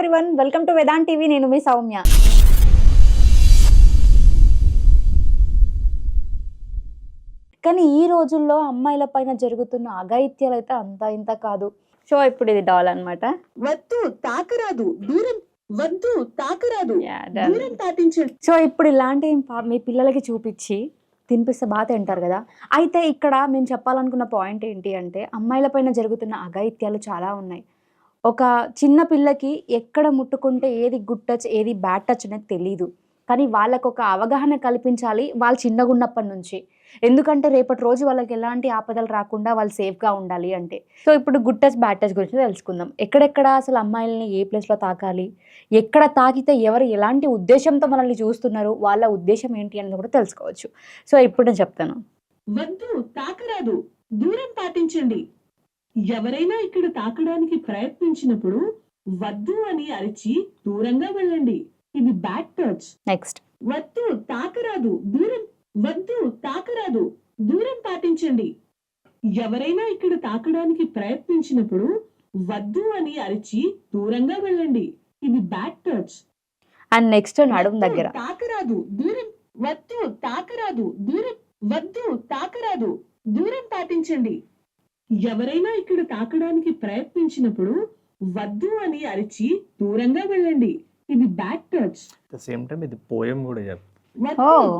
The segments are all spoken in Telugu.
Everyone welcome to Vedant TV నేను మీ సౌమ్య. కానీ ఈ రోజుల్లో అమ్మాయిల పైన జరుగుతున్న అఘాయిత్యాలు అయితే అంత ఇంత కాదు. సో ఇప్పుడు ఇది డాల్ అన్నమాట. వద్దు తాకరాదు. దూరం వద్దు తాకరాదు. దూరం పాటించండి సో ఇప్పుడు ఇలాంటి మీ పిల్లలకి చూపించి తినిపిస్తే బాగా తింటారు కదా. అయితే ఇక్కడ మేము చెప్పాలనుకున్న పాయింట్ ఏంటి అంటే అమ్మాయిల పైన జరుగుతున్న అఘాయిత్యాలు చాలా ఉన్నాయి. ఒక చిన్న పిల్లకి ఎక్కడ ముట్టుకుంటే ఏది గుడ్ టచ్ ఏది బ్యాడ్ టచ్ అనేది తెలియదు కానీ వాళ్ళకు ఒక అవగాహన కల్పించాలి వాళ్ళు చిన్నగా ఉన్నప్పటి నుంచి. ఎందుకంటే రేపటి రోజు వాళ్ళకి ఎలాంటి ఆపదలు రాకుండా వాళ్ళు సేఫ్గా ఉండాలి అంటే. సో ఇప్పుడు గుడ్ టచ్ బ్యాడ్ టచ్ గురించి తెలుసుకుందాం. ఎక్కడెక్కడ అసలు అమ్మాయిల్ని ఏ ప్లేస్లో తాకాలి? ఎక్కడ తాకితే ఎవరు ఎలాంటి ఉద్దేశంతో మనల్ని చూస్తున్నారు? వాళ్ళ ఉద్దేశం ఏంటి అనేది కూడా తెలుసుకోవచ్చు. సో ఇప్పుడు నేను చెప్తాను. వద్దు తాకరాదు. దూరం పాటించండి. ఎవరైనా ఇక్కడ తాకడానికి ప్రయత్నించినప్పుడు వద్దు అని అరిచి దూరంగా వెళ్ళండి. ఇది బ్యాడ్ టచ్ నెక్స్ట్ వద్దు తాకరాదు దూరం వద్దు తాకరాదు దూరం పాటించండి. ఎవరైనా ఇక్కడ తాకడానికి ప్రయత్నించినప్పుడు వద్దు అని అరిచి దూరంగా వెళ్ళండి. ఇది బ్యాడ్ టచ్ అండ్ నెక్స్ట్ నడుము వద్దు, దగ్గర. తాకరాదు దూరం వద్దు తాకరాదు దూరం వద్దు తాకరాదు దూరం పాటించండి. ఎవరైనా ఇక్కడ తాకడానికి ప్రయత్నించినప్పుడు వద్దు అని అరిచి దూరంగా వెళ్ళండి. ఇది bad touch the same time ఇది పోయం కూడా.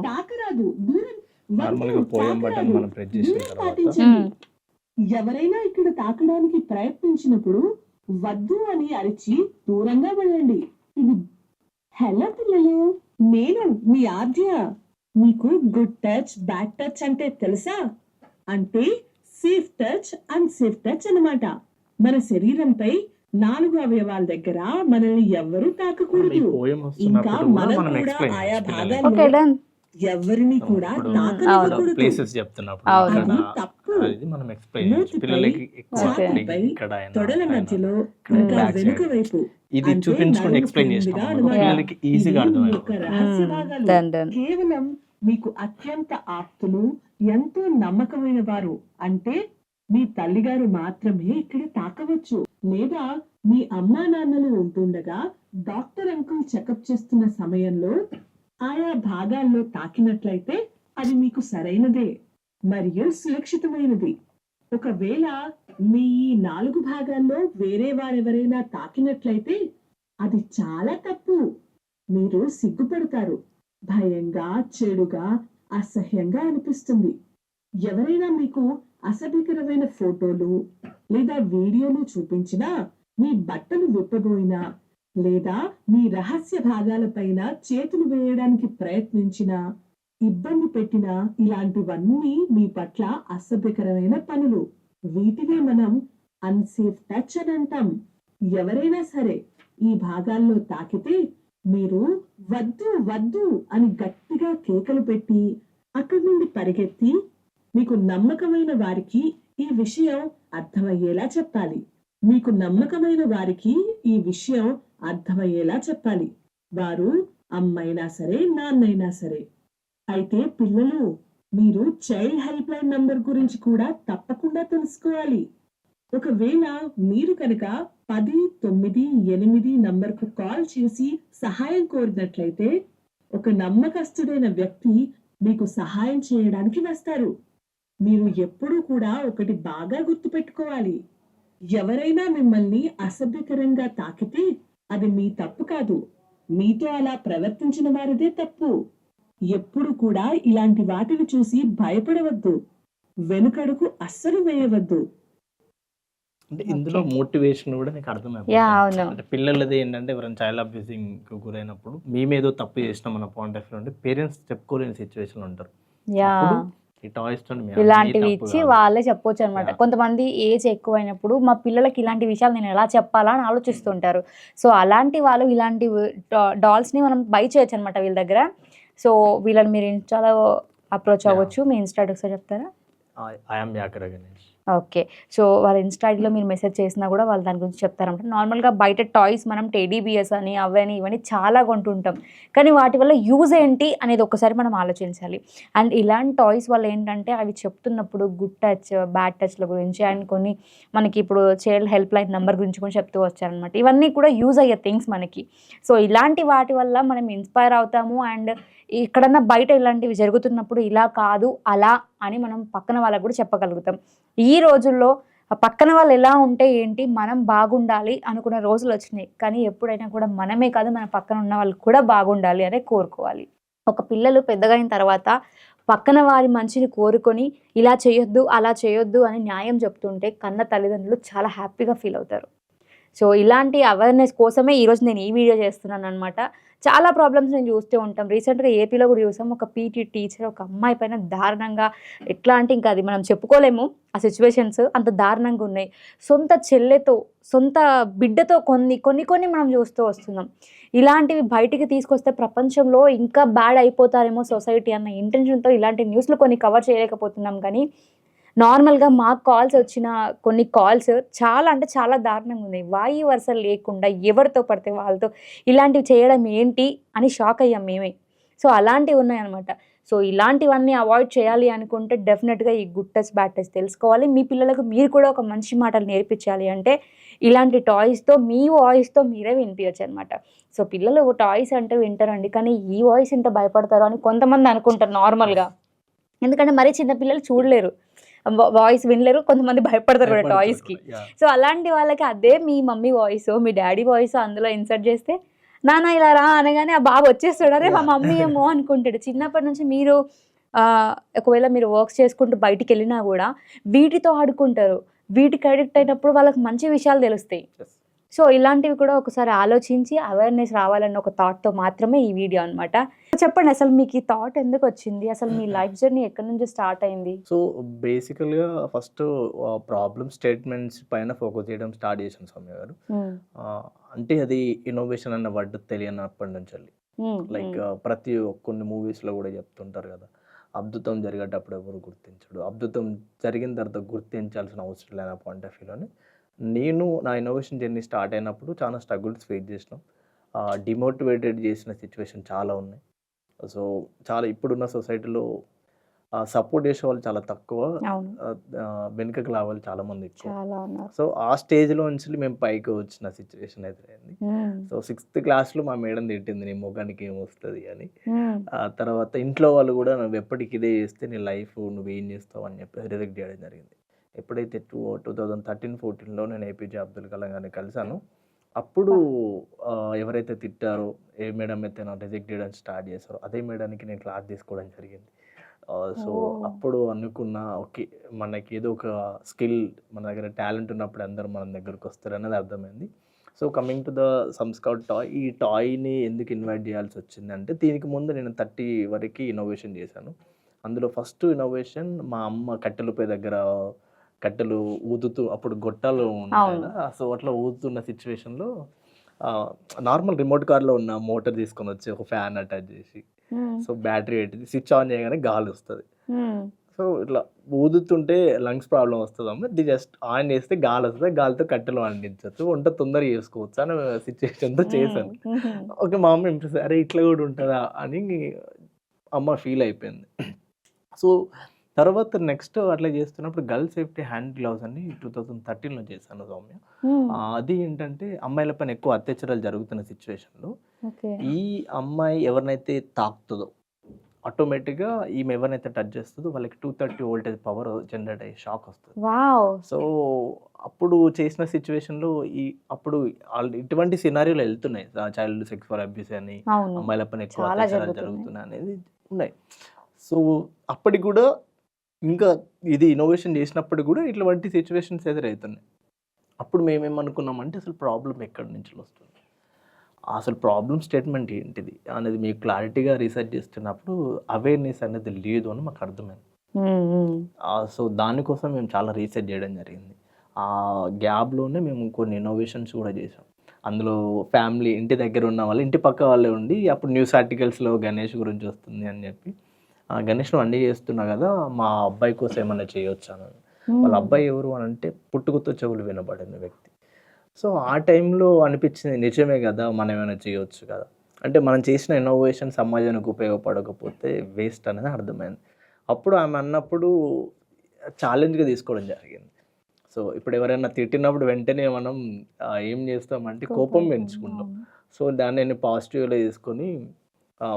తాకరాదు. దూరం నార్మల్గా వద్దు, పోయం బటన్ తాకరాదు, మనం ప్రెస్ చేసిన దూరం తర్వాత పాటించండి. ఎవరైనా ఇక్కడ తాకడానికి ప్రయత్నించినప్పుడు వద్దు అని అరిచి దూరంగా వెళ్ళండి. ఇది హలో పిల్లలు నేను మీ ఆద్య. మీకు గుడ్ టచ్ బ్యాడ్ టచ్ అంటే తెలుసా? అంటే safe touch and safe touch అన్నమాట. మన శరీరంపై నాలుగు అవయవాల దగ్గర మనల్ని ఎవ్వరూ ఈ తాకకూడదు ఇంకా మనం కూడా ఎక్స్ప్లెయిన్ ఆయా భాగాల్లో డన్ ఎవరిని కూడా తప్పు. తొడల. మధ్యలో ఇంకా. వెనుక వైపు. ఇది చూపించుకొని ఎక్స్ప్లెయిన్. పిల్లలకి ఈజీగా భాగాలు. డన్ కేవలం మీకు అత్యంత ఆప్తులు ఎంతో నమ్మకమైన వారు అంటే మీ తల్లిగారు మాత్రమే ఇక్కడ తాకవచ్చు. లేదా మీ అమ్మా నాన్నలు ఉంటుండగా డాక్టర్ అంకుల్ చెకప్ చేస్తున్న సమయంలో ఆయా భాగాల్లో తాకినట్లయితే అది మీకు సరైనదే మరియు సురక్షితమైనది. ఒకవేళ మీ ఈ నాలుగు భాగాల్లో వేరే వారెవరైనా తాకినట్లయితే అది చాలా తప్పు. మీరు సిగ్గుపడతారు. భయంగా చెడుగా అసహ్యంగా అనిపిస్తుంది. ఎవరైనా మీకు అసభ్యకరమైన ఫోటోలు లేదా వీడియోలు చూపించినా మీ బట్టలు విప్పబోయినా లేదా మీ రహస్య భాగాలపైన చేతులు వేయడానికి ప్రయత్నించినా ఇబ్బంది పెట్టిన ఇలాంటివన్నీ మీ పట్ల అసభ్యకరమైన పనులు. వీటినే మనం అన్సేఫ్ టచ్ అని అంటాం. ఎవరైనా సరే ఈ భాగాల్లో తాకితే మీరు వద్దు వద్దు అని గట్టిగా కేకలు పెట్టి అక్కడి నుండి పరిగెత్తి మీకు నమ్మకమైన వారికి ఈ విషయం అర్థమయ్యేలా చెప్పాలి. మీకు నమ్మకమైన వారికి ఈ విషయం అర్థమయ్యేలా చెప్పాలి. వారు అమ్మైనా సరే నాన్నైనా సరే. అయితే పిల్లలు మీరు చైల్డ్ హెల్ప్ లైన్ నంబర్ గురించి కూడా తప్పకుండా తెలుసుకోవాలి. ఒకవేళ మీరు కనుక పది తొమ్మిది ఎనిమిది నంబర్కు కాల్ చేసి సహాయం కోరినట్లయితే ఒక నమ్మకస్తుడైన వ్యక్తి మీకు సహాయం చేయడానికి వస్తారు. మీరు ఎప్పుడూ కూడా ఒకటి బాగా గుర్తుపెట్టుకోవాలి. ఎవరైనా మిమ్మల్ని అసభ్యకరంగా తాకితే అది మీ తప్పు కాదు. మీతో అలా ప్రవర్తించిన వారిదే తప్పు. ఎప్పుడు కూడా ఇలాంటి వాటిని చూసి భయపడవద్దు. వెనుకడుగు అస్సలు వేయవద్దు. అంటే ఇందులో మోటివేషన్ కూడా నీకు అవును. అంటే పిల్లలది ఏంటంటే ఎవరైనా చైల్డ్ అబ్యూసింగ్ గురైనప్పుడు మేమేదో తప్పు చేసినాం మన పాయింట్ ఆఫ్ వ్యూ అంటే పేరెంట్స్ చెప్పుకోలేని సిచ్యువేషన్ ఉంటారు. ఇలాంటివి ఇచ్చి. వాళ్ళే చెప్పొచ్చు అనమాట. కొంతమంది ఏజ్ ఎక్కువైనప్పుడు మా పిల్లలకి ఇలాంటి విషయాలు నేను ఎలా చెప్పాలా అని ఆలోచిస్తుంటారు. సో అలాంటి వాళ్ళు ఇలాంటి డాల్స్ని మనం బై చేయొచ్చు అనమాట వీళ్ళ దగ్గర. సో వీళ్ళని మీరు ఇన్స్టాలో అప్రోచ్. అవ్వచ్చు. మీ ఇన్స్టా ఒకసారి చెప్తారా? యాకర గణేష్ ఓకే. సో వాళ్ళ ఇన్స్టా ఐడిలో మీరు మెసేజ్ చేసినా కూడా వాళ్ళు దాని గురించి చెప్తారంట. నార్మల్గా బయట టాయ్స్ మనం టెడీబిఎస్ అని అవని ఇవన్నీ చాలా కొంటుంటాం. కానీ వాటి వల్ల యూజ్ ఏంటి అనేది ఒకసారి మనం ఆలోచించాలి. అండ్ ఇలాంటి టాయ్స్ వల్ల ఏంటంటే అవి చెప్తున్నప్పుడు గుడ్ టచ్ బ్యాడ్ టచ్ల గురించి అండ్ కొన్ని మనకి ఇప్పుడు చైల్డ్ హెల్ప్ లైన్ నెంబర్ గురించి కూడా చెప్తూ వచ్చారనమాట. ఇవన్నీ కూడా యూజ్ అయ్యే థింగ్స్ మనకి. సో ఇలాంటి వాటి వల్ల మనం ఇన్స్పైర్ అవుతాము అండ్ ఎక్కడన్నా బయట ఇలాంటివి జరుగుతున్నప్పుడు ఇలా కాదు అలా అని మనం పక్కన వాళ్ళకు కూడా చెప్పగలుగుతాం. ఈ రోజుల్లో పక్కన వాళ్ళు ఎలా ఉంటే ఏంటి మనం బాగుండాలి అనుకునే రోజులు వచ్చినాయి. కానీ ఎప్పుడైనా కూడా మనమే కాదు మన పక్కన ఉన్న వాళ్ళు కూడా బాగుండాలి అనే కోరుకోవాలి. ఒక పిల్లలు పెద్దగా అయిన తర్వాత పక్కన వారి మంచిని కోరుకొని ఇలా చేయొద్దు అలా చేయొద్దు అని న్యాయం చెప్తుంటే కన్న తల్లిదండ్రులు చాలా హ్యాపీగా ఫీల్ అవుతారు. సో ఇలాంటి అవేర్నెస్ కోసమే ఈరోజు నేను ఈ వీడియో చేస్తున్నాను అనమాట చాలా ప్రాబ్లమ్స్ నేను చూస్తూ ఉంటాం. రీసెంట్గా ఏపీలో కూడా చూసాం. ఒక పీటీ టీచర్ ఒక అమ్మాయి పైన దారుణంగా ఎట్లా అంటే ఇంకా అది మనం చెప్పుకోలేము. ఆ సిచ్యువేషన్స్ అంత దారుణంగా ఉన్నాయి. సొంత చెల్లెతో సొంత బిడ్డతో కొన్ని కొన్ని కొన్ని మనం చూస్తూ వస్తున్నాం. ఇలాంటివి బయటికి తీసుకొస్తే ప్రపంచంలో ఇంకా బ్యాడ్ అయిపోతారేమో సొసైటీ అన్న ఇంటెన్షన్తో ఇలాంటి న్యూస్లు కొన్ని కవర్ చేయలేకపోతున్నాం. కానీ నార్మల్గా మాకు కాల్స్ వచ్చిన కొన్ని కాల్స్ చాలా అంటే చాలా దారుణంగా ఉన్నాయి. వాయి వరుస లేకుండా ఎవరితో పడితే వాళ్ళతో ఇలాంటివి చేయడం ఏంటి అని షాక్ అయ్యాం మేమే. సో అలాంటివి ఉన్నాయన్నమాట. సో ఇలాంటివన్నీ అవాయిడ్ చేయాలి అనుకుంటే డెఫినెట్గా ఈ గుడ్ టచ్ బ్యాడ్ టచ్ తెలుసుకోవాలి. మీ పిల్లలకు మీరు కూడా ఒక మంచి మాటలు నేర్పించాలి అంటే ఇలాంటి టాయ్స్తో మీ వాయిస్తో మీరే వినిపించచ్చు అనమాట సో పిల్లలు టాయ్స్ అంటే వింటారండి కానీ ఈ వాయిస్ ఇంత భయపడతారు అని కొంతమంది అనుకుంటారు నార్మల్గా. ఎందుకంటే మరీ చిన్న పిల్లలు చూడలేరు. వాయిస్ వినలేరు కొంతమంది భయపడతారు కూడా టాయ్స్కి. సో అలాంటి వాళ్ళకి అదే మీ మమ్మీ వాయిస్ మీ డాడీ వాయిస్ అందులో ఇన్సర్ట్ చేస్తే నాన్న ఇలా రా అనగానే ఆ బాబు వచ్చేస్తాడు అరే మా. మమ్మీ ఏమో అనుకుంటాడు చిన్నప్పటి నుంచి మీరు ఒకవేళ మీరు వర్క్స్ చేసుకుంటూ బయటికి వెళ్ళినా కూడా వీటితో ఆడుకుంటారు వీటికి అడిక్ట్ అయినప్పుడు వాళ్ళకి మంచి విషయాలు తెలుస్తాయి. సో ఇలాంటివి కూడా ఒకసారి ఆలోచించి అవేర్నెస్ రావాలన్న ఒక థాట్తో మాత్రమే ఈ వీడియో అన్నమాట చెప్పండి అసలు మీకు ఈ థాట్ ఎందుకు వచ్చింది? అసలు మీ లైఫ్ జర్నీ ఎక్కడి నుంచి స్టార్ట్ అయింది? సో బేసికల్గా ఫస్ట్ ప్రాబ్లమ్ స్టేట్మెంట్స్ పైన ఫోకస్ చేయడం స్టార్ట్ చేశాను సౌమ్య గారు. అంటే అది ఇన్నోవేషన్ అన్న వర్డ్ తెలియనప్పటి నుంచి లైక్. ప్రతి కొన్ని మూవీస్లో కూడా చెప్తుంటారు కదా అద్భుతం జరిగేటప్పుడు ఎవరు గుర్తించడు. అద్భుతం జరిగిన తర్వాత గుర్తించాల్సిన అవసరం లేని పాయింట్ ఆఫ్ వ్యూలోని నేను నా ఇన్నోవేషన్ జర్నీ స్టార్ట్ అయినప్పుడు చాలా స్ట్రగుల్స్ ఫేస్ చేసినాం. డిమోటివేటెడ్ చేసిన సిచ్యువేషన్ చాలా ఉన్నాయి. సో చాలా ఇప్పుడున్న సొసైటీలో సపోర్ట్ చేసే వాళ్ళు చాలా తక్కువ. వెనుకకు లావాలి చాలా మంది ఎక్కువ. సో ఆ స్టేజ్లో నుంచి మేము పైకి వచ్చిన సిచ్యువేషన్ ఎదురైంది ఉమ్, సో సిక్స్త్ క్లాస్లో మా మేడం తిట్టింది నీ ముఖానికి ఏమొస్తుంది అని. ఆ తర్వాత ఇంట్లో వాళ్ళు కూడా నువ్వు ఎప్పటికి ఇదే చేస్తే నీ లైఫ్ నువ్వు ఏం చేస్తావు? అని చెప్పి రిజెక్ట్ చేయడం జరిగింది. ఎప్పుడైతే టూ టూ థౌజండ్ థర్టీన్ ఫోర్టీన్లో నేను ఏపీజే అబ్దుల్ కలాం గారిని కలిశాను. అప్పుడు ఎవరైతే తిట్టారో ఏ మేడం అయితే నా రిజెక్ట్ చేయడం స్టార్ట్ చేశారో అదే మేడానికి నేను క్లాస్ తీసుకోవడం జరిగింది. సో. అప్పుడు అనుకున్న ఓకే మనకి ఏదో ఒక స్కిల్ మన దగ్గర టాలెంట్ ఉన్నప్పుడు అందరూ మన దగ్గరకు వస్తారు అనేది అర్థమైంది. సో కమింగ్ టు ద సంస్కౌట్ టాయ్ ఈ టాయ్ని ఎందుకు ఇన్వైట్ చేయాల్సి వచ్చింది అంటే దీనికి ముందు నేను థర్టీ వరకు ఇన్నోవేషన్ చేశాను. అందులో ఫస్ట్ ఇన్నోవేషన్ మా అమ్మ కట్టెలపై దగ్గర కట్టెలు ఊదుతూ అప్పుడు గొట్టాలు సో అట్లా ఊదుతున్న సిచ్యువేషన్లో నార్మల్ రిమోట్ కార్లో ఉన్న మోటార్ తీసుకొని వచ్చి ఒక ఫ్యాన్ అటాచ్ చేసి ఉమ్, సో బ్యాటరీ పెట్టి స్విచ్ ఆన్ చేయగానే గాలి వస్తుంది. ఉమ్, సో ఇట్లా ఊదుతుంటే లంగ్స్ ప్రాబ్లం వస్తుందమ్మ ఇది జస్ట్ ఆన్ చేస్తే గాలి వస్తుంది గాలితో కట్టెలు వండించవచ్చు వంట తొందరగా చేసుకోవచ్చు అని సిచ్యువేషన్తో చేశాను. ఉమ్, ఉమ్, ఓకే మా అమ్మ ఇంప్రెస్ అరే ఇట్లా కూడా ఉంటుందా? అని అమ్మ ఫీల్ అయిపోయింది. సో తర్వాత నెక్స్ట్ అట్లా చేస్తున్నప్పుడు గర్ల్ సేఫ్టీ హ్యాండ్ గ్లౌస్ అని టూ థౌజండ్ థర్టీన్లో చేశాను సౌమ్య. అది ఏంటంటే అమ్మాయిల పైన ఎక్కువ అత్యాచారాలు జరుగుతున్న సిచ్యువేషన్లో ఈ అమ్మాయి ఎవరినైతే తాకుతుందో ఆటోమేటిక్గా ఈమె ఎవరినైతే టచ్ చేస్తుందో వాళ్ళకి two thirty voltage power generate అయ్యే షాక్ వస్తుంది. సో అప్పుడు చేసిన సిచ్యువేషన్లో ఈ అప్పుడు ఇటువంటి సినారియోలు వెళ్తున్నాయి. చైల్డ్ సెక్స్ ఫర్ అబ్యూస్ అని అమ్మాయిల పైన ఎక్కువ అత్యాచారాలు. జరుగుతున్నాయి అనేది ఉన్నాయి. సో అప్పటికి కూడా ఇంకా ఇది ఇన్నోవేషన్ చేసినప్పుడు కూడా ఇటువంటి సిచ్యువేషన్స్ ఎదురవుతున్నాయి. అప్పుడు మేమేమనుకున్నామంటే అసలు ప్రాబ్లం ఎక్కడి నుంచి వస్తుంది? అసలు ప్రాబ్లం స్టేట్మెంట్ ఏంటిది? అనేది మీకు క్లారిటీగా రీసెర్చ్ చేస్తున్నప్పుడు అవేర్నెస్ అనేది లేదు అని మాకు అర్థమైంది. సో దానికోసం మేము చాలా రీసెర్చ్ చేయడం జరిగింది. ఆ గ్యాప్లోనే మేము కొన్ని ఇన్నోవేషన్స్ కూడా చేసాం అందులో ఫ్యామిలీ ఇంటి దగ్గర ఉన్న వాళ్ళు ఇంటి పక్క వాళ్ళే ఉండి అప్పుడు న్యూస్ ఆర్టికల్స్లో గణేష్ గురించి వస్తుంది అని చెప్పి ఆ, గణేష్ నువ్వు అన్నీ చేస్తున్నా కదా మా అబ్బాయి కోసం ఏమైనా చేయొచ్చు అని. వాళ్ళ అబ్బాయి ఎవరు అని అంటే పుట్టుకతో చెవులు వినబడిన వ్యక్తి. సో ఆ టైంలో అనిపించింది నిజమే కదా మనం ఏమైనా చేయొచ్చు కదా. అంటే మనం చేసిన ఇన్నోవేషన్ సమాజానికి ఉపయోగపడకపోతే వేస్ట్ అనేది అర్థమైంది. అప్పుడు ఆమె అన్నప్పుడు ఛాలెంజ్గా తీసుకోవడం జరిగింది. సో ఇప్పుడు ఎవరైనా తిట్టినప్పుడు వెంటనే మనం ఏం చేస్తామంటే కోపం. పెంచుకుంటాం. సో దాన్ని నేను పాజిటివ్లో తీసుకొని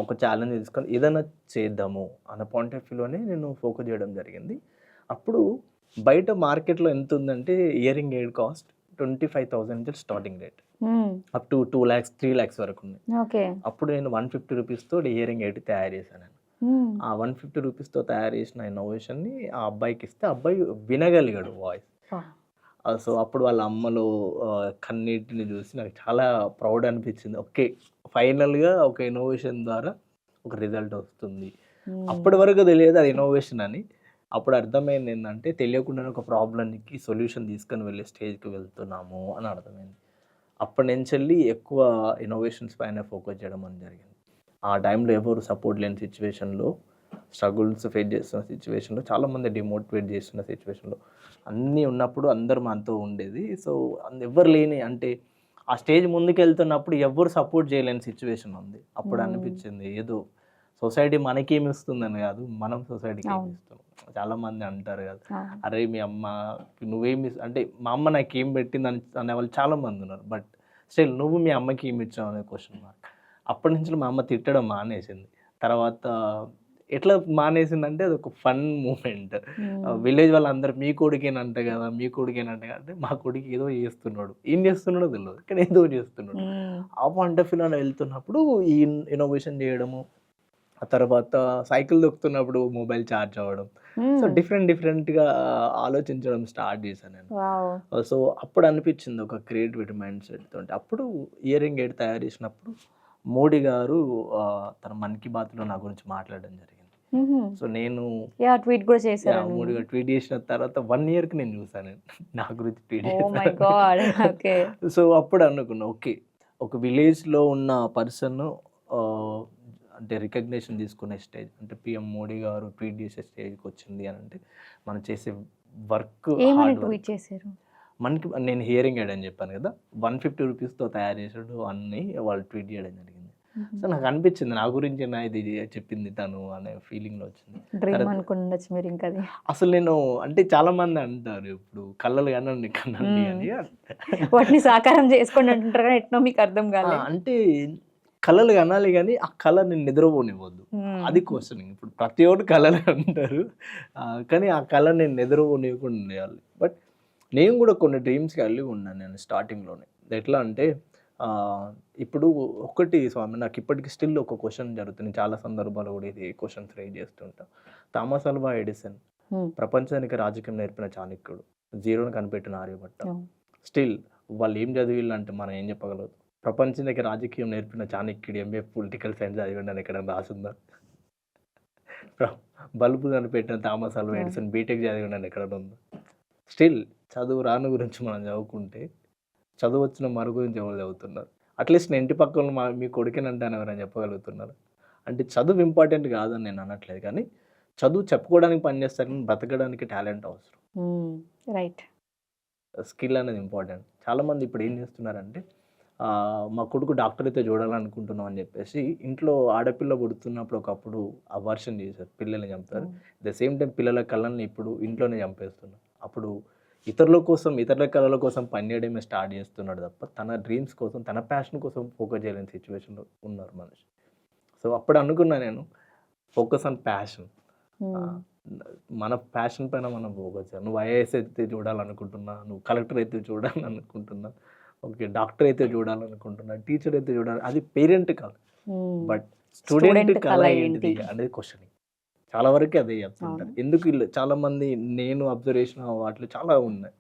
ఒక ఛాలెంజ్ తీసుకొని ఏదైనా చేద్దాము అన్న పాయింట్ ఆఫ్ వ్యూలోనే నేను ఫోకస్ చేయడం జరిగింది. అప్పుడు బయట మార్కెట్లో ఎంత ఉందంటే hearing aid cost twenty five thousand నుంచి starting rate up to two lakhs three lakhs వరకు ఉంది. అప్పుడు నేను వన్ ఫిఫ్టీ రూపీస్తో ఇయరింగ్ ఎయిడ్ తయారు చేశాను ఆ వన్ ఫిఫ్టీ రూపీస్తో తయారు చేసిన ఇన్నోవేషన్ని ఆ అబ్బాయికి ఇస్తే అబ్బాయి వినగలిగాడు వాయిస్ సో అప్పుడు వాళ్ళ అమ్మలో కన్నీటిని చూసి నాకు చాలా ప్రౌడ్ అనిపించింది. ఓకే ఫైనల్గా ఒక ఇన్నోవేషన్ ద్వారా ఒక రిజల్ట్ వస్తుంది. అప్పటి వరకు తెలియదు అది ఇన్నోవేషన్ అని. అప్పుడు అర్థమైంది ఏంటంటే తెలియకుండానే ఒక ప్రాబ్లంకి సొల్యూషన్ తీసుకొని వెళ్ళే స్టేజ్కి వెళ్తున్నాము అని అర్థమైంది. అప్పటి నుంచి వెళ్ళి ఎక్కువ ఇన్నోవేషన్స్ పైన ఫోకస్ చేయడం అని జరిగింది. ఆ టైంలో ఎవరు సపోర్ట్ లేని సిచ్యువేషన్లో స్ట్రగుల్స్ ఫేస్ చేస్తున్న సిచ్యువేషన్లో చాలామంది డిమోటివేట్ చేస్తున్న సిచ్యువేషన్లో అన్నీ ఉన్నప్పుడు అందరు మనతో ఉండేది. సో ఎవరు లేని అంటే ఆ స్టేజ్ ముందుకు వెళ్తున్నప్పుడు ఎవరు సపోర్ట్ చేయలేని సిచ్యువేషన్ ఉంది. అప్పుడు Hmm. అనిపించింది ఏదో సొసైటీ మనకేమి ఇస్తుందని కాదు మనం సొసైటీకి ఏమి. ఇస్తున్నాం. చాలా మంది అంటారు కదా అరే మీ అమ్మ నువ్వేమి అంటే మా అమ్మ నాకు ఏం పెట్టింది అని అనే వాళ్ళు చాలా మంది ఉన్నారు. బట్ స్టిల్ నువ్వు మీ అమ్మకి ఏమి ఇచ్చావు? అనే క్వశ్చన్ మార్క్ అప్పటి నుంచి మా అమ్మ తిట్టడం మానేసింది. తర్వాత ఎట్లా మానేసిందంటే అది ఒక ఫన్ మూమెంట్. విలేజ్ వాళ్ళందరూ మీ కొడుకేనంట కదా మీ కొడుకేనంట కదా అంటే మా కొడుకు ఏదో చేస్తున్నాడు. ఏం చేస్తున్నాడో తెలియదు కానీ ఏదో చేస్తున్నాడు. ఆ ఆఫ్ వ్యూలో వెళ్తున్నప్పుడు ఈ ఇన్నోవేషన్ చేయడము ఆ తర్వాత సైకిల్ దొక్కుతున్నప్పుడు మొబైల్ ఛార్జ్ అవ్వడం. సో డిఫరెంట్ డిఫరెంట్గా ఆలోచించడం స్టార్ట్ చేశాను నేను. సో అప్పుడు అనిపించింది ఒక క్రియేటివిటీ మైండ్ సెట్ తోటి. అప్పుడు ఇయరింగ్ ఎయిడ్ తయారు చేసినప్పుడు మోడీ గారు తన మన్ కీ బాత్లో నా గురించి మాట్లాడడం జరిగింది. సో నేను ట్వీట్ కూడా మోడీ గారు ట్వీట్ చేసిన తర్వాత వన్ ఇయర్కి నేను చూసాను. నా గురించి ట్వీట్ ఓకే. సో అప్పుడు అనుకున్నా ఓకే ఒక విలేజ్లో ఉన్న పర్సన్ అంటే రికగ్నేషన్ తీసుకునే స్టేజ్ అంటే పిఎం మోడీ గారు ట్వీట్ చేసే స్టేజ్కి వచ్చింది అని అంటే మనం చేసే వర్క్ ట్వీట్ చేశారు? మనకి నేను హియరింగ్ ఎయిడ్ అని చెప్పాను కదా వన్ ఫిఫ్టీ రూపీస్తో తయారు చేసాడు అన్ని వాళ్ళు ట్వీట్ చేయడం జరిగింది. సో నాకు అనిపించింది నా గురించి నా ఇది చెప్పింది తను అనే ఫీలింగ్లో వచ్చింది. డ్రీమ్ తర్వాత- అనుకుండొచ్చు మీరు ఇంకా అసలు నేను అంటే చాలా మంది అంటారు ఇప్పుడు కళ్ళలు కనండి కనండి అని వాటిని సాకారం చేసుకోండి అంటుంటారు కానీ ఎట్నో మీకు అర్థం ఆ, కాలేదు అంటే కళలు కనాలి కానీ ఆ కళ నేను నిద్రపోనివ్వద్దు. అది క్వశ్చన్ ఇప్పుడు ప్రతి ఒక్కరు కళలు అంటారు. కానీ ఆ కళ నేను నిద్రపోనివ్వకుండా ఉండాలి. బట్ నేను కూడా కొన్ని డ్రీమ్స్కి వెళ్ళి ఉన్నాను నేను స్టార్టింగ్లోనే ఎట్లా అంటే ఇప్పుడు ఒకటి స్వామి నాకు ఇప్పటికి స్టిల్ ఒక క్వశ్చన్ జరుగుతుంది. చాలా సందర్భాలు కూడా ఇది క్వశ్చన్స్ రైజ్ చేస్తుంటా. Thomas Alva Edison. ప్రపంచానికి రాజకీయం నేర్పిన చాణక్యుడు. జీరోని కనిపెట్టిన ఆర్యభట్ట. స్టిల్ వాళ్ళు ఏం చదివిల్లు అంటే మనం ఏం చెప్పగలదు ప్రపంచానికి రాజకీయం నేర్పిన చాణక్యుడు ఎంఏ పొలిటికల్ సైన్స్ చదివండి అని ఎక్కడ రాసిందా? బల్బు కనిపెట్టిన థామస్ అల్వా. ఎడిసన్ బీటెక్ చదివండి అని ఎక్కడ ఉందా? స్టిల్ చదువు రాను గురించి మనం చదువుకుంటే చదువు వచ్చిన మరు గురించి ఎవరు చదువుతున్నారు? అట్లీస్ట్ నేను ఇంటి పక్కన మా మీ కొడుకేనంటే అని ఎవరైనా చెప్పగలుగుతున్నారు? అంటే చదువు ఇంపార్టెంట్ కాదని నేను అనట్లేదు కానీ చదువు చెప్పుకోవడానికి పనిచేస్తారు కానీ బ్రతకడానికి టాలెంట్ అవసరం. రైట్. స్కిల్ అనేది ఇంపార్టెంట్. చాలామంది ఇప్పుడు ఏం చేస్తున్నారంటే మా కొడుకు డాక్టర్ అయితే చూడాలనుకుంటున్నాం అని చెప్పేసి ఇంట్లో ఆడపిల్ల పుడుతున్నప్పుడు ఒకప్పుడు అవర్షన్ చేశారు. పిల్లల్ని చంపుతారు ద సేమ్ టైం పిల్లల కళల్ని ఇప్పుడు ఇంట్లోనే చంపేస్తున్నారు. అప్పుడు ఇతరుల కోసం ఇతరుల కళల కోసం పనిచేయడమే స్టార్ట్ చేస్తున్నాడు తప్ప తన డ్రీమ్స్ కోసం తన ప్యాషన్ కోసం ఫోకస్ చేయలేని సిచ్యువేషన్లో ఉన్నారు మనిషి. సో అప్పుడు అనుకున్నా నేను ఫోకస్ ఆన్ ప్యాషన్ మన ప్యాషన్ పైన మనం ఫోకస్ చేయాలి. నువ్వు ఐఏఎస్ అయితే చూడాలనుకుంటున్నా నువ్వు కలెక్టర్ అయితే చూడాలనుకుంటున్నా ఓకే డాక్టర్ అయితే చూడాలనుకుంటున్నా టీచర్ అయితే చూడాలి అది పేరెంట్ కాదు. బట్ స్టూడెంట్ Student కళ ఏంటిది ఏంటి? అనేది క్వశ్చన్ చాలా వరకు అదే చెప్తుంటారు. ఎందుకు వీళ్ళు చాలా మంది నేను అబ్జర్వేషన్ వాటిలో చాలా ఉన్నాయి.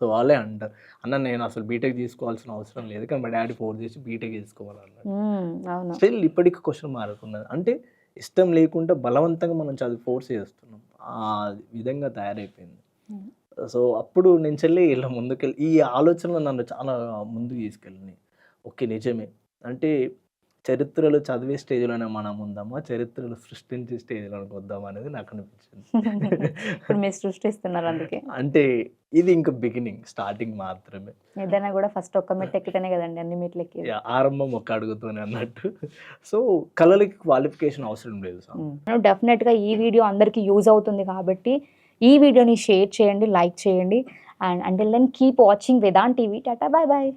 సో వాళ్ళే అంటారు. అన్న నేను అసలు బీటెక్ తీసుకోవాల్సిన అవసరం లేదు. కానీ మా డాడీ ఫోర్స్ చేసి బీటెక్ తీసుకోవాలన్నాడు అవును. స్టిల్ ఇప్పటికి క్వశ్చన్ మారుతున్నది అంటే ఇష్టం లేకుండా బలవంతంగా మనం చదువు ఫోర్స్ చేస్తున్నాం. ఆ విధంగా తయారైపోయింది. సో అప్పుడు నేను చెల్లి ఇలా ముందుకెళ్ళి ఈ ఆలోచనలు నన్ను చాలా ముందుకు తీసుకెళ్ళినాయి. ఓకే నిజమే. అంటే చరిత్రలు చదివే స్టేజ్లోనే మనం ఉందామా? చరిత్రలు సృష్టించే స్టేజ్లోకి వద్దామా అనేది నాకు అనిపించింది. ఇప్పుడు మీరు సృష్టిస్తున్నారు అందుకే. అంటే ఇది ఇంకా బిగినింగ్ స్టార్టింగ్ మాత్రమే. ఏదైనా కూడా ఫస్ట్ ఒక్క మెట్టు ఎక్కితేనే కదండి అన్ని మెట్లు ఎక్కి యా, ఆరంభం ఒక అడుగుతూనే అన్నట్టు. సో కళలకి క్వాలిఫికేషన్ అవసరం లేదు సార్. డెఫినెట్గా ఈ వీడియో అందరికీ యూజ్ అవుతుంది కాబట్టి ఈ వీడియోని షేర్ చేయండి లైక్ చేయండి. And until then keep watching Vedant TV tata bye bye